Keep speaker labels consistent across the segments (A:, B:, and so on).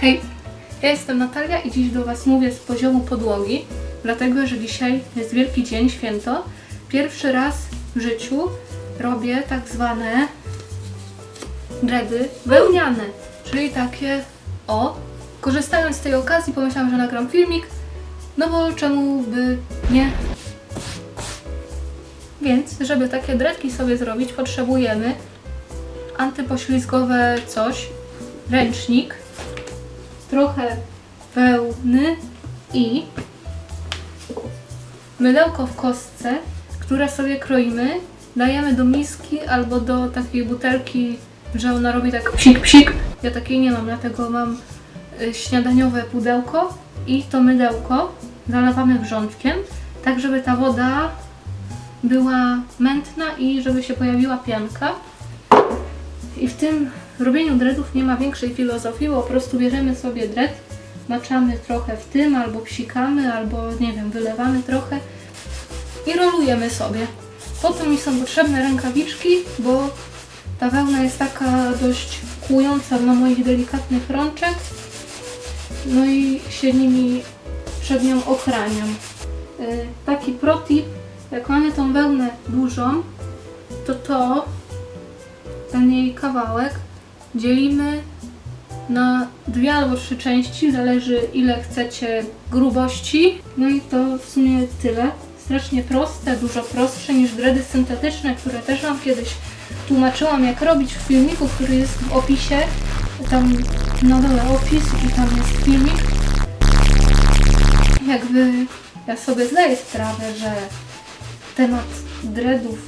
A: Hej, ja jestem Natalia i dziś do Was mówię z poziomu podłogi, dlatego że dzisiaj jest wielki dzień, święto. Pierwszy raz w życiu robię tak zwane dready wełniane, czyli takie o. Korzystając z tej okazji pomyślałam, że nagram filmik, no bo czemu by nie? Więc, żeby takie dreadki sobie zrobić, potrzebujemy antypoślizgowe coś, ręcznik, trochę wełny i mydełko w kostce, które sobie kroimy, dajemy do miski albo do takiej butelki, że ona robi tak psik psik. Ja takiej nie mam, dlatego mam y, śniadaniowe pudełko i to mydełko zalewamy wrzątkiem, tak żeby ta woda była mętna i żeby się pojawiła pianka. I w tym robieniu dreadów nie ma większej filozofii, bo po prostu bierzemy sobie dread, maczamy trochę w tym, albo psikamy, albo nie wiem, wylewamy trochę i rolujemy sobie. Potem mi są potrzebne rękawiczki, bo ta wełna jest taka dość kłująca na moich delikatnych rączek. No i się nimi przed nią ochraniam. Y, Taki protip, jak mamy tą wełnę dużą, to to, ten jej kawałek, dzielimy na dwie albo trzy części, zależy ile chcecie grubości. No i to w sumie tyle. Strasznie proste, dużo prostsze niż dredy syntetyczne, które też Wam kiedyś tłumaczyłam jak robić w filmiku, który jest w opisie. Tam na dole opis i tam jest filmik. Jakby ja sobie zdaję sprawę, że temat dreadów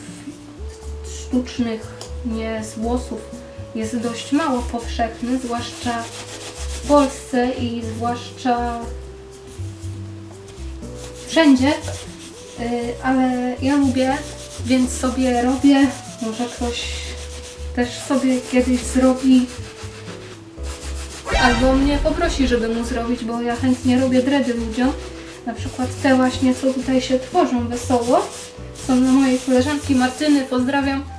A: sztucznych, nie z włosów, jest dość mało powszechny, zwłaszcza w Polsce i zwłaszcza wszędzie, Y, ale ja lubię, więc sobie robię. Może ktoś też sobie kiedyś zrobi albo mnie poprosi, żeby mu zrobić, bo ja chętnie robię dredy ludziom. Na przykład te właśnie, co tutaj się tworzą wesoło. Są dla mojej koleżanki Martyny, pozdrawiam.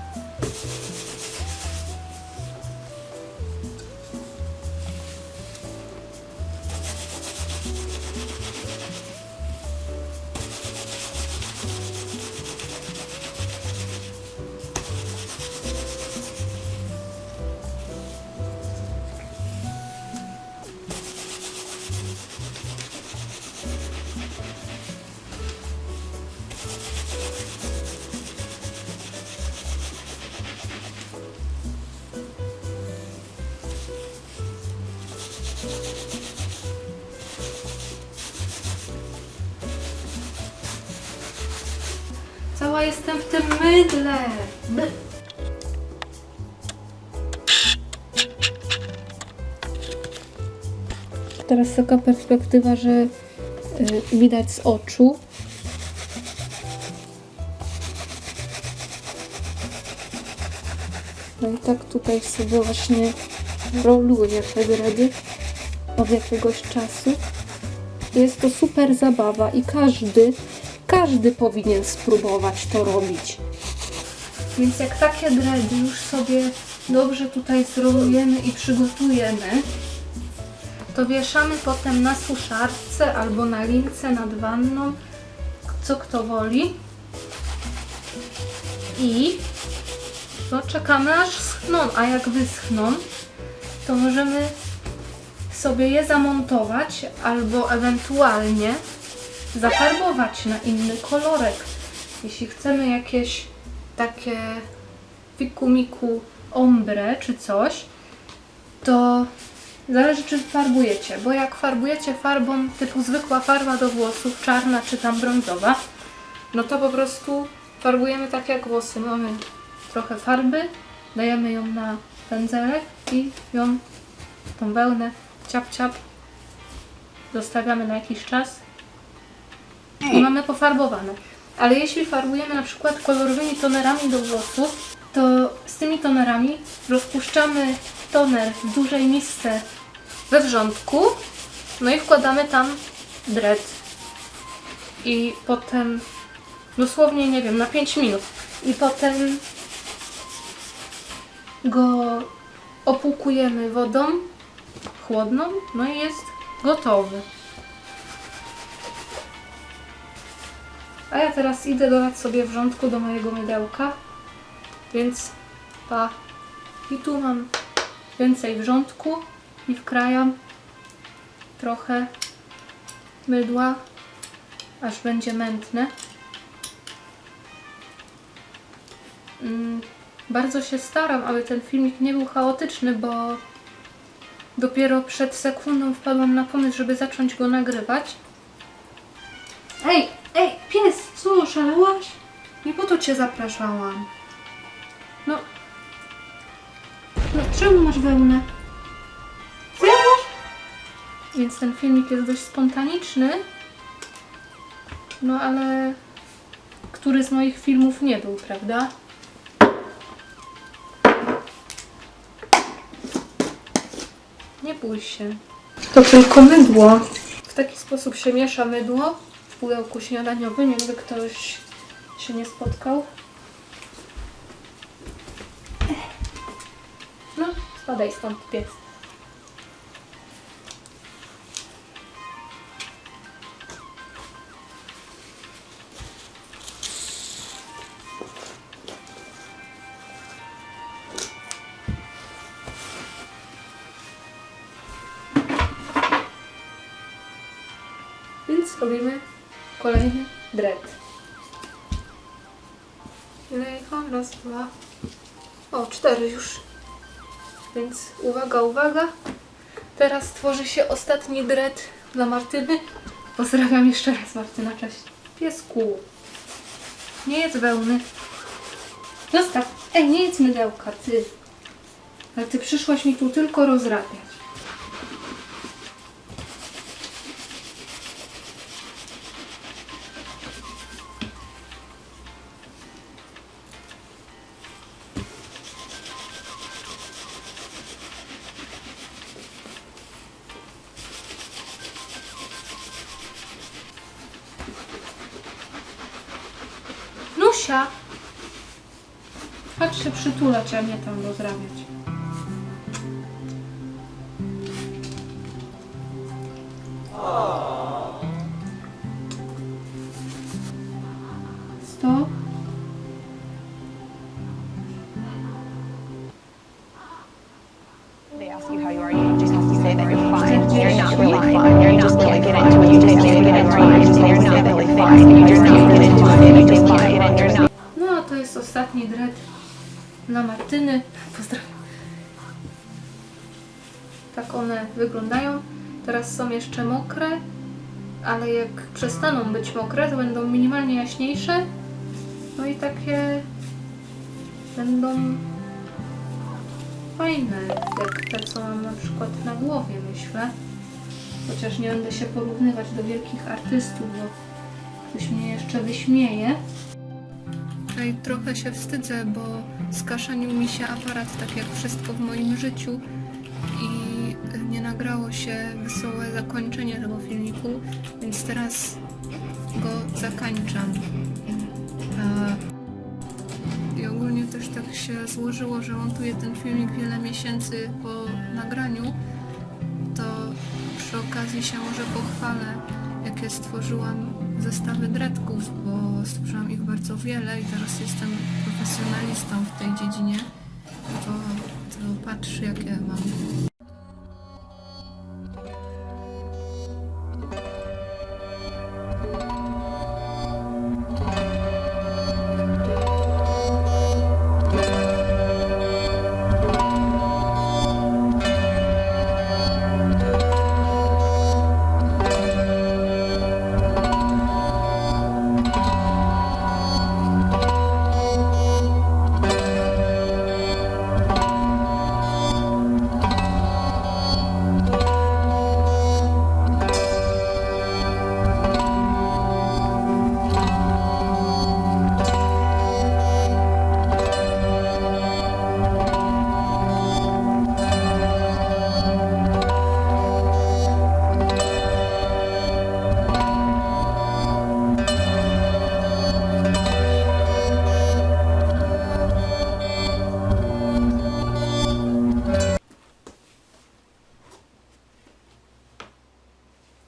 A: Jestem w tym mydle. My... Teraz taka perspektywa, że y, widać z oczu. No i tak tutaj sobie właśnie roluję te dredy od jakiegoś czasu. Jest to super zabawa i każdy, każdy powinien spróbować to robić. Więc jak takie dredy już sobie dobrze tutaj zrolujemy i przygotujemy, to wieszamy potem na suszarce albo na lince nad wanną, co kto woli. I no, czekamy aż schną, a jak wyschną, to możemy sobie je zamontować albo ewentualnie zafarbować na inny kolorek. Jeśli chcemy jakieś takie fikumiku ombre czy coś, to zależy czy farbujecie, bo jak farbujecie farbą typu zwykła farba do włosów, czarna czy tam brązowa, no to po prostu farbujemy tak jak włosy. Mamy trochę farby, dajemy ją na pędzelek i ją, tą wełnę, ciap ciap, zostawiamy na jakiś czas i mamy pofarbowane. Ale jeśli farbujemy na przykład kolorowymi tonerami do włosów, to z tymi tonerami rozpuszczamy toner w dużej misce we wrzątku, no i wkładamy tam dread. I potem dosłownie, nie wiem, na 5 minut. I potem go opłukujemy wodą, chłodną, no i jest gotowy. A ja teraz idę dolać sobie wrzątku do mojego mydełka, więc pa. I tu mam więcej wrzątku i wkrajam trochę mydła, aż będzie mętne. Mm, bardzo się staram, aby ten filmik nie był chaotyczny, bo dopiero przed sekundą wpadłam na pomysł, żeby zacząć go nagrywać. Ej, ej, pies, co, szalałaś? Nie po to cię zapraszałam. No, no czemu masz wełnę? Zjadłaś? Więc ten filmik jest dość spontaniczny. No ale który z moich filmów nie był, prawda? Nie bój się. To tylko mydło. W taki sposób się miesza mydło pudełku śniadaniowym, jakby ktoś się nie spotkał. No, spadaj stąd, pies. Więc robimy kolejny dread. Ile? Raz, dwa. O, cztery już. Więc uwaga, uwaga. Teraz tworzy się ostatni dread dla Martyny. Pozdrawiam jeszcze raz Martyna, cześć. Piesku. Nie jedz wełny. Zostaw. Ej, nie jedz mydełka, ty. Ale ty przyszłaś mi tu tylko rozrabiać. Nusia! Chodź się przytulać, a nie tam rozrabiać. Stop.
B: They ask you how you are, you just have to say that you're fine. You're not really fine. You're just can't get into it. You just say that you're fine. You just say you're not really fine. You just can't get
A: ostatni dread dla Martyny. Pozdrawiam. Tak one wyglądają. Teraz są jeszcze mokre, ale jak przestaną być mokre, to będą minimalnie jaśniejsze. No i takie będą fajne, jak te, co mam na przykład na głowie, myślę. Chociaż nie będę się porównywać do wielkich artystów, bo ktoś mnie jeszcze wyśmieje. Tutaj trochę się wstydzę, bo skaszanił mi się aparat, tak jak wszystko w moim życiu. I nie nagrało się wesołe zakończenie tego filmiku, więc teraz go zakańczam. A I ogólnie też tak się złożyło, że montuję ten filmik wiele miesięcy po nagraniu, to przy okazji się może pochwalę, jakie stworzyłam zestawy dreadków, bo stworzyłam ich bardzo wiele i teraz jestem profesjonalistą w tej dziedzinie. To, to patrz, jakie mam